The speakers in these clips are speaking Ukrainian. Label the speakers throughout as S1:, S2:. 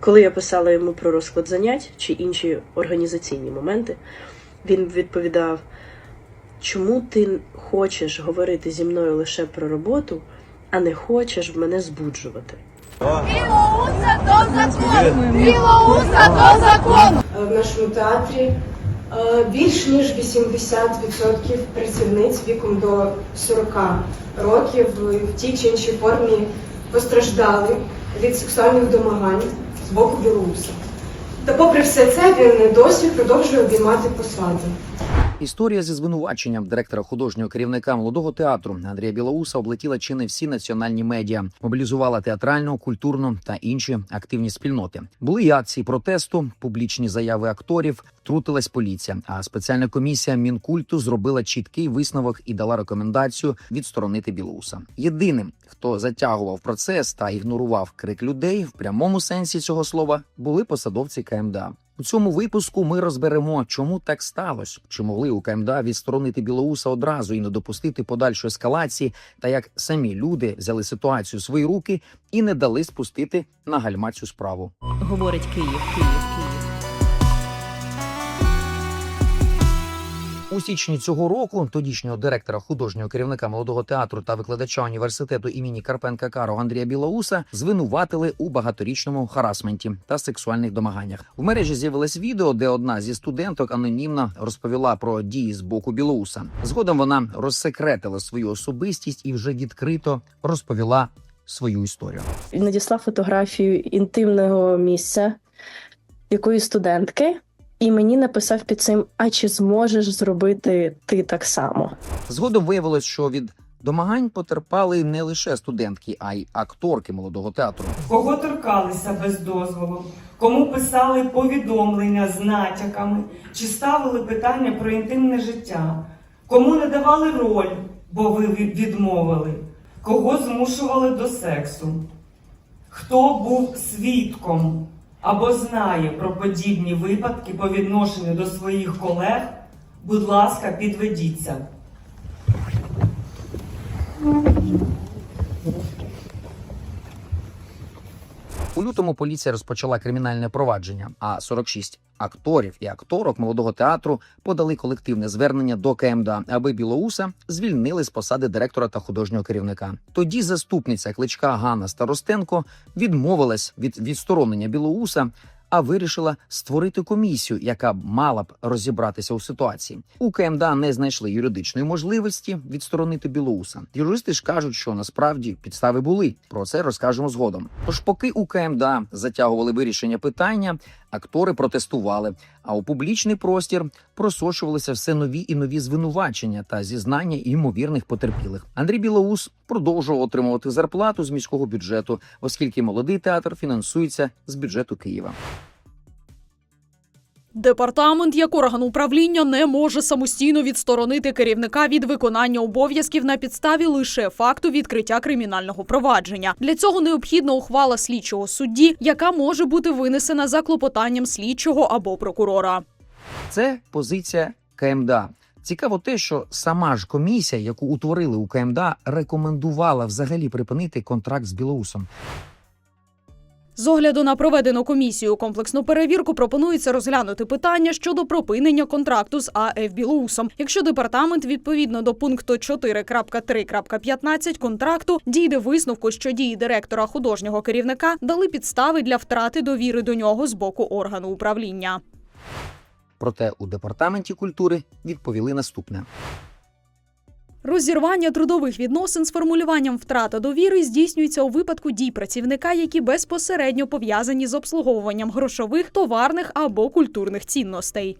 S1: Коли я писала йому про розклад занять чи інші організаційні моменти, він відповідав: чому ти хочеш говорити зі мною лише про роботу, а не хочеш в мене збуджувати?
S2: Білоуса до закону! Білоуса до закону!
S3: Е, В нашому театрі е, більш ніж 80% працівниць віком до 40 років в тій чи іншій формі постраждали від сексуальних домагань з боку білоруса. Та попри все це він досі продовжує обіймати посаду.
S4: Історія зі звинуваченням директора художнього керівника молодого театру Андрія Білоуса облетіла чи не всі національні медіа, мобілізувала театральну, культурну та інші активні спільноти. Були й акції протесту, публічні заяви акторів. Трутилась поліція. А спеціальна комісія мінкульту зробила чіткий висновок і дала рекомендацію відсторонити Білоуса. Єдиним, хто затягував процес та ігнорував крик людей в прямому сенсі цього слова, були посадовці КМДА. У цьому випуску ми розберемо, чому так сталося, чи могли у КМДА відсторонити Білоуса одразу і не допустити подальшої ескалації, та як самі люди взяли ситуацію в свої руки і не дали спустити на гальма цю справу.
S5: говорить Київ, Київ, Київ.
S4: У січні цього року тодішнього директора художнього керівника молодого театру та викладача університету імені Карпенка Каро Андрія Білоуса звинуватили у багаторічному харасменті та сексуальних домаганнях. В мережі з'явилось відео, де одна зі студенток анонімно розповіла про дії з боку Білоуса. Згодом вона розсекретила свою особистість і вже відкрито розповіла свою історію.
S1: Надіслав фотографію інтимного місця якоїсь студентки, і мені написав під цим: А чи зможеш зробити ти так само?
S4: Згодом виявилось, що від домагань потерпали не лише студентки, а й акторки молодого театру.
S6: кого торкалися без дозволу, кому писали повідомлення з натяками? Чи ставили питання про інтимне життя, кому не давали роль, бо ви відмовили, кого змушували до сексу, хто був свідком або знає про подібні випадки по відношенню до своїх колег, будь ласка, підведіться.
S4: У лютому поліція розпочала кримінальне провадження. А 46 акторів і акторок молодого театру подали колективне звернення до КМДА, аби Білоуса звільнили з посади директора та художнього керівника. Тоді заступниця кличка Ганна Старостенко відмовилась від відсторонення Білоуса. А вирішила створити комісію, яка б мала б розібратися у ситуації. У КМДА не знайшли юридичної можливості відсторонити Білоуса. Юристи ж кажуть, що насправді підстави були. Про це розкажемо згодом. Тож, поки у КМДА затягували вирішення питання, актори протестували. А у публічний простір просочувалися все нові і нові звинувачення та зізнання ймовірних потерпілих. Андрій Білоус продовжував отримувати зарплату з міського бюджету, оскільки молодий театр фінансується з бюджету Києва.
S5: Департамент як орган управління не може самостійно відсторонити керівника від виконання обов'язків на підставі лише факту відкриття кримінального провадження. Для цього необхідна ухвала слідчого судді, яка може бути винесена за клопотанням слідчого або прокурора.
S4: Це позиція КМДА. Цікаво те, що сама ж комісія, яку утворили у КМДА, рекомендувала взагалі припинити контракт з Білоусом.
S5: З огляду на проведену комісію комплексну перевірку пропонується розглянути питання щодо припинення контракту з АФ Білоусом. Якщо департамент відповідно до пункту 4.3.15 контракту дійде висновку, що дії директора художнього керівника дали підстави для втрати довіри до нього з боку органу управління.
S4: Проте у департаменті культури відповіли наступне.
S5: Розірвання трудових відносин з формулюванням втрата довіри здійснюється у випадку дій працівника, які безпосередньо пов'язані з обслуговуванням грошових, товарних або культурних цінностей.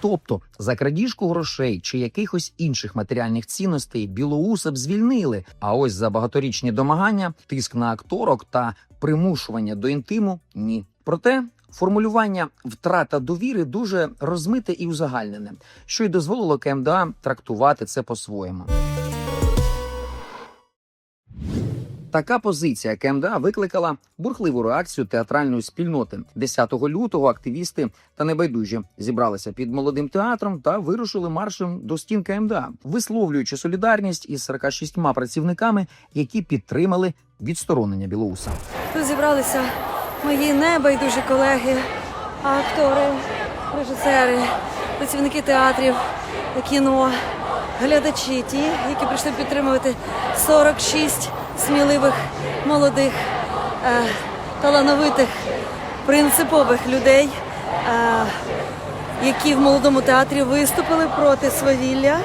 S4: Тобто за крадіжку грошей чи якихось інших матеріальних цінностей Білоуса б звільнили. А ось за багаторічні домагання, тиск на акторок та примушування до інтиму ні. Проте формулювання втрата довіри дуже розмите і узагальнене, що й дозволило КМДА трактувати це по-своєму. Така позиція КМДА викликала бурхливу реакцію театральної спільноти. 10 лютого активісти та небайдужі зібралися під молодим театром та вирушили маршем до стін КМДА, висловлюючи солідарність із 46 працівниками, які підтримали відсторонення Білоуса.
S7: Тут зібралися мої небайдужі колеги, актори, режисери, працівники театрів, кіно, глядачі, ті, які прийшли підтримувати 46 сміливих, молодих, е, талановитих, принципових людей, е, які в молодому театрі виступили проти свавілля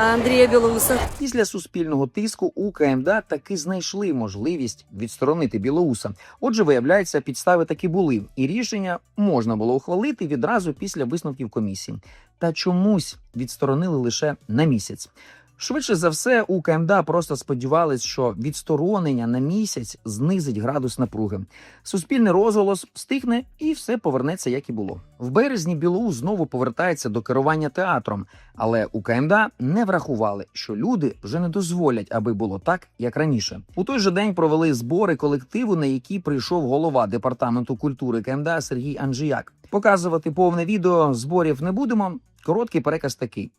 S7: Андрія Білоуса.
S4: Після суспільного тиску у КМДА таки знайшли можливість відсторонити Білоуса. Отже, виявляється, підстави таки були, і рішення можна було ухвалити відразу після висновків комісії. Та чомусь відсторонили лише на місяць. Швидше за все, у КМДА просто сподівались, що відсторонення на місяць знизить градус напруги. Суспільний розголос стихне і все повернеться, як і було. В березні Білоус знову повертається до керування театром, але у КМДА не врахували, що люди вже не дозволять, аби було так, як раніше. У той же день провели збори колективу, на які прийшов голова департаменту культури КМДА Сергій Анжіяк. Показувати повне відео зборів не будемо. Короткий переказ такий.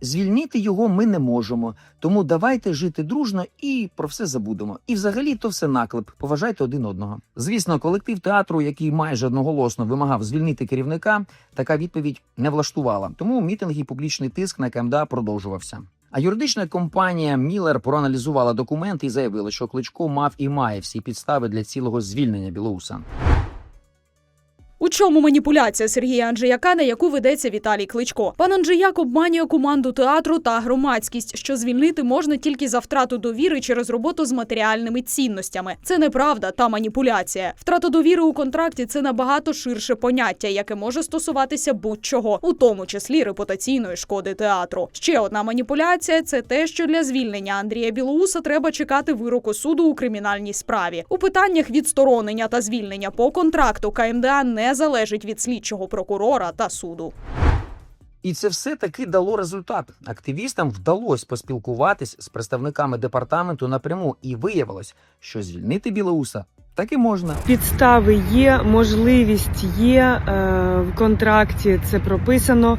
S4: Звільнити його ми не можемо, тому давайте жити дружно і про все забудемо. І взагалі то все наклеп. Поважайте один одного. Звісно, колектив театру, який майже одноголосно вимагав звільнити керівника, така відповідь не влаштувала. Тому мітинг і публічний тиск на КМДА продовжувався. А юридична компанія Міллер проаналізувала документи і заявила, що Кличко мав і має всі підстави для цілого звільнення Білоуса.
S5: У чому маніпуляція Сергія Анджияка, на яку ведеться Віталій Кличко? Пан Анджияк обманює команду театру та громадськість, що звільнити можна тільки за втрату довіри через роботу з матеріальними цінностями. Це неправда та маніпуляція. Втрата довіри у контракті це набагато ширше поняття, яке може стосуватися будь-чого, у тому числі репутаційної шкоди театру. Ще одна маніпуляція це те, що для звільнення Андрія Білоуса треба чекати вироку суду у кримінальній справі. У питаннях відсторонення та звільнення по контракту КМДА не залежить від слідчого прокурора та суду.
S4: І це все таки дало результат. Активістам вдалося поспілкуватись з представниками департаменту напряму, і виявилось, що звільнити Білоуса таки можна.
S8: Підстави є, можливість є е, в контракті. Це прописано.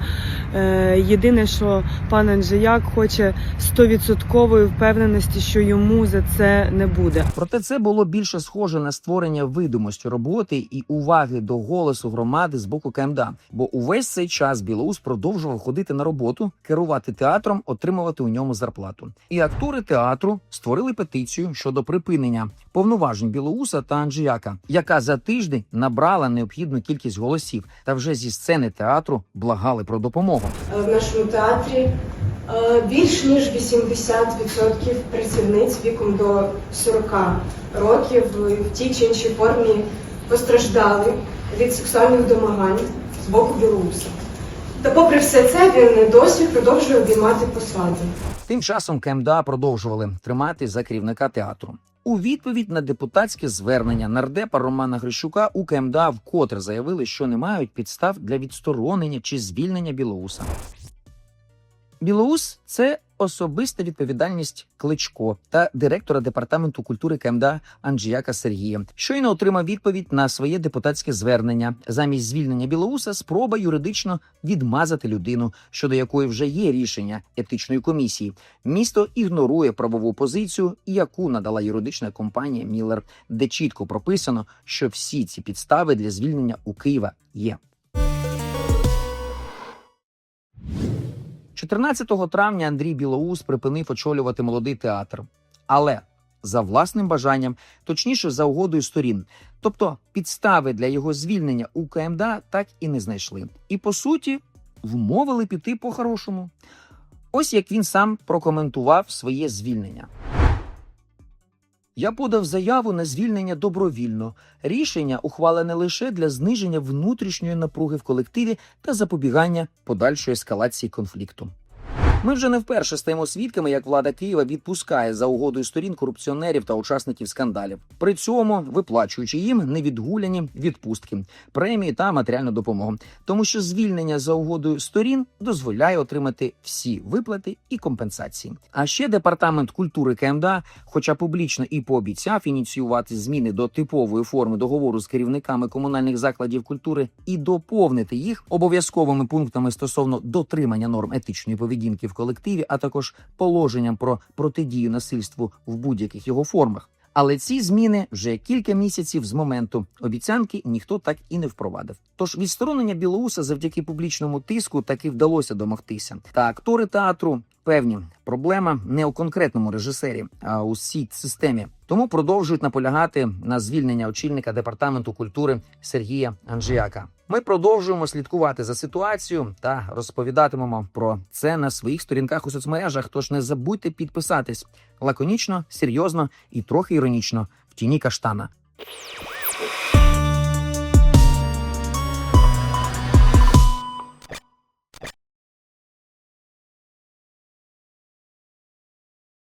S8: Е, єдине, що пан Анжеяк хоче 100% впевненості, що йому за це не буде.
S4: Проте це було більше схоже на створення видимості роботи і уваги до голосу громади з боку КМДА. Бо увесь цей час Білоус продовжував ходити на роботу, керувати театром, отримувати у ньому зарплату. І актори театру створили петицію щодо припинення повноважень Білоуса та Анджіяка, яка за тиждень набрала необхідну кількість голосів, та вже зі сцени театру благали про допомогу.
S3: Е, В нашому театрі е, більш ніж 80% працівниць віком до 40 років в тій чи іншій формі постраждали від сексуальних домагань з боку білоруса. Та попри все це він досі продовжує обіймати посади.
S4: Тим часом КМДА продовжували тримати за керівника театру. У відповідь на депутатське звернення нардепа Романа Грищука у КМДА вкотре заявили, що не мають підстав для відсторонення чи звільнення Білоуса. Білоус це особиста відповідальність Кличко та директора департаменту культури КМДА Анджіяка Сергія. Щойно отримав відповідь на своє депутатське звернення. Замість звільнення Білоуса спроба юридично відмазати людину, щодо якої вже є рішення етичної комісії. Місто ігнорує правову позицію, яку надала юридична компанія Міллер, де чітко прописано, що всі ці підстави для звільнення у Києва є. 14 травня Андрій Білоус припинив очолювати молодий театр, але за власним бажанням, точніше за угодою сторін. Тобто підстави для його звільнення у КМДА так і не знайшли. І по суті вмовили піти по-хорошому. Ось як він сам прокоментував своє звільнення. Я подав заяву на звільнення добровільно. Рішення ухвалене лише для зниження внутрішньої напруги в колективі та запобігання подальшої ескалації конфлікту. Ми вже не вперше стаємо свідками, як влада Києва відпускає за угодою сторін корупціонерів та учасників скандалів, при цьому виплачуючи їм невідгуляні відпустки, премії та матеріальну допомогу, тому що звільнення за угодою сторін дозволяє отримати всі виплати і компенсації. А ще департамент культури КМДА, хоча публічно і пообіцяв ініціювати зміни до типової форми договору з керівниками комунальних закладів культури і доповнити їх обов'язковими пунктами стосовно дотримання норм етичної поведінки в колективі, а також положенням про протидію насильству в будь-яких його формах. Але ці зміни вже кілька місяців з моменту обіцянки ніхто так і не впровадив. Тож відсторонення Білоуса завдяки публічному тиску таки вдалося домогтися. Та актори театру певні проблема не у конкретному режисері, а у всій системі. Тому продовжують наполягати на звільнення очільника департаменту культури Сергія Анжіяка. Ми продовжуємо слідкувати за ситуацією та розповідатимемо про це на своїх сторінках у соцмережах. Тож не забудьте підписатись лаконічно, серйозно і трохи іронічно в тіні каштана.